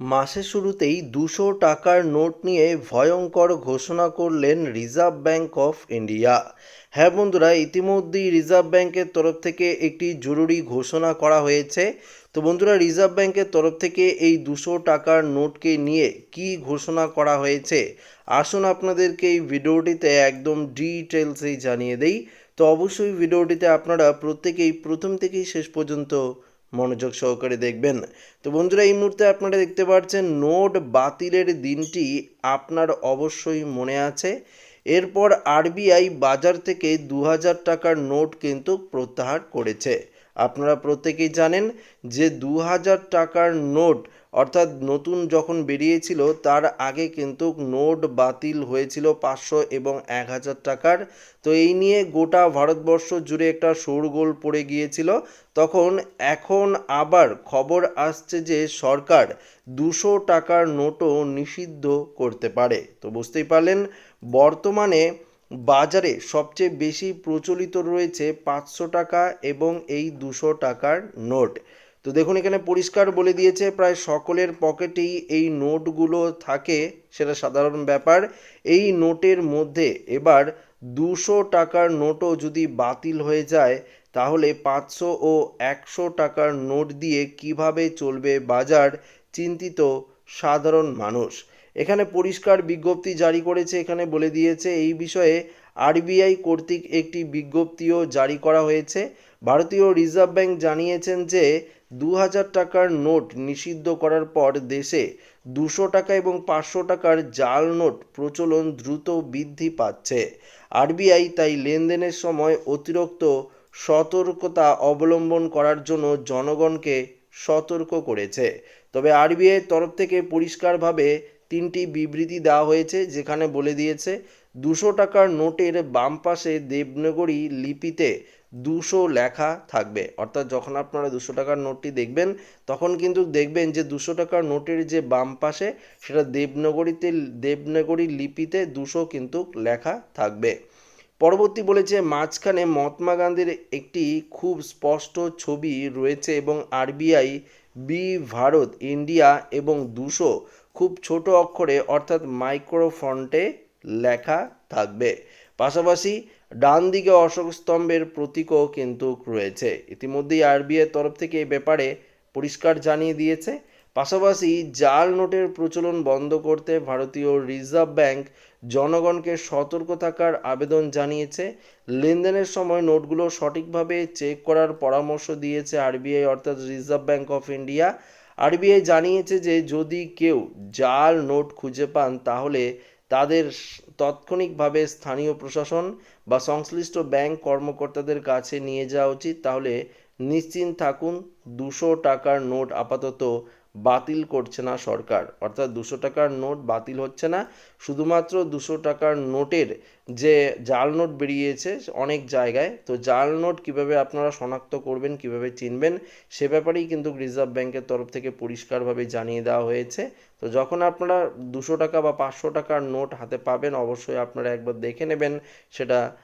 মাসের শুরুতেই দুশো টাকার নোট নিয়ে ভয়ঙ্কর ঘোষণা করলেন রিজার্ভ ব্যাঙ্ক অফ ইন্ডিয়া। হ্যাঁ বন্ধুরা, ইতিমধ্যেই রিজার্ভ ব্যাঙ্কের তরফ থেকে একটি জরুরি ঘোষণা করা হয়েছে। তো বন্ধুরা, রিজার্ভ ব্যাঙ্কের তরফ থেকে এই দুশো টাকার নোটকে নিয়ে কি ঘোষণা করা হয়েছে, আসুন আপনাদেরকে এই ভিডিওটিতে একদম ডিটেলসেই জানিয়ে দেই। তো অবশ্যই ভিডিওটিতে আপনারা প্রত্যেকেই প্রথম থেকেই শেষ পর্যন্ত মনোযোগ সহকারে দেখবেন। তো বন্ধুরা, এই মুহূর্তে আপনারা দেখতে পাচ্ছেন নোট বাতিলের দিনটি আপনার অবশ্যই মনে আছে। এরপর আরবিআই বাজার থেকে দু হাজার টাকার নোট কিন্তু প্রত্যাহার করেছে। আপনারা প্রত্যেকেই জানেন যে দু হাজার টাকার নোট, অর্থাৎ নতুন যখন বেরিয়েছিল, তার আগে কিন্তু নোট বাতিল হয়েছিল পাঁচশো এবং এক হাজার টাকার। তো এই নিয়ে গোটা ভারতবর্ষ জুড়ে একটা শোরগোল পড়ে গিয়েছিল। তখন, এখন আবার খবর আসছে যে সরকার দুশো টাকার নোটও নিষিদ্ধ করতে পারে। তো বুঝতেই পারলেন, বর্তমানে বাজারে সবচেয়ে বেশি প্রচলিত রয়েছে পাঁচশো টাকা এবং এই দুশো টাকার নোট। তো দেখুন, এখানে পরিষ্কার বলে দিয়েছে, প্রায় সকলের পকেটেই এই নোটগুলো থাকে, সেটা সাধারণ ব্যাপার। এই নোটের মধ্যে এবার দুশো টাকার নোটও যদি বাতিল হয়ে যায়, তাহলে পাঁচশো ও একশো টাকার নোট দিয়ে কীভাবে চলবে বাজার, চিন্তিত সাধারণ মানুষ। এখানে পরিষ্কার বিজ্ঞপ্তি জারি করেছে, এখানে বলে দিয়েছে, এই বিষয়ে আরবিআই কর্তৃক একটি বিজ্ঞপ্তিও জারি করা হয়েছে। ভারতীয় রিজার্ভ ব্যাংক জানিয়েছেন যে দু হাজার টাকার নোট নিষিদ্ধ করার পর দেশে দুশো টাকা এবং পাঁচশো টাকার জাল নোট প্রচলন দ্রুত বৃদ্ধি পাচ্ছে। আরবিআই তাই লেনদেনের সময় অতিরিক্ত সতর্কতা অবলম্বন করার জন্য জনগণকে সতর্ক করেছে। তবে আরবিআইয়ের তরফ থেকে পরিষ্কারভাবে তিনটি বিবৃতি দেওয়া হয়েছে যেখানে বলে দিয়েছে, দুশো টাকার নোটের বাম পাশে দেবনগরী লিপিতে দুশো লেখা থাকবে। অর্থাৎ যখন আপনারা দুশো টাকার নোটটি দেখবেন, তখন কিন্তু দেখবেন যে দুশো টাকার নোটের যে বাম পাশে, সেটা দেবনগরীতে, দেবনগরী লিপিতে দুশো কিন্তু লেখা থাকবে। পরবর্তী বলেছে, মাঝখানে মহাত্মা গান্ধীর একটি খুব স্পষ্ট ছবি রয়েছে এবং আরবিআই বি, ভারত, ইন্ডিয়া এবং দুশো খুব ছোট অক্ষরে অর্থাৎ মাইক্রো ফন্টে লেখা থাকবে। পাশাপাশি ডান দিকে অশোক স্তম্ভের প্রতীকও কিন্তু রয়েছে। ইতিমধ্যেই আরবিআই তরফ থেকে এ ব্যাপারে পরিষ্কার জানিয়ে দিয়েছে। পাশাপাশি জাল নোটের প্রচলন বন্ধ করতে ভারতীয় রিজার্ভ ব্যাংক জনগণকে সতর্ক থাকার আবেদন জানিয়েছে। লেনদেনের সময় নোটগুলো সঠিকভাবে চেক করার পরামর্শ দিয়েছে আরবিআই, অর্থাৎ Reserve Bank of India. RBI জানিয়েছে যে, যদি কেউ জাল নোট খুঁজে পান, তাহলে তাদের তাৎক্ষণিকভাবে স্থানীয় প্রশাসন বা সংশ্লিষ্ট ব্যাংক কর্মকর্তাদের কাছে নিয়ে যাওয়া উচিত। তাহলে নিশ্চিন্ত থাকুন, দুশো টাকার নোট আপাতত বাতিল করছে না সরকার। অর্থাৎ দুশো টাকার নোট বাতিল হচ্ছে না। শুধুমাত্র দুশো টাকার নোটের যে জাল নোট বেরিয়েছে অনেক জায়গায়, তো জাল নোট কীভাবে আপনারা শনাক্ত করবেন, কীভাবে চিনবেন, সে ব্যাপারেই কিন্তু রিজার্ভ ব্যাংকের তরফ থেকে পরিষ্কারভাবে জানিয়ে দেওয়া হয়েছে। তো যখন আপনারা দুশো টাকা বা পাঁচশো টাকার নোট হাতে পাবেন, অবশ্যই আপনারা একবার দেখে নেবেন, সেটা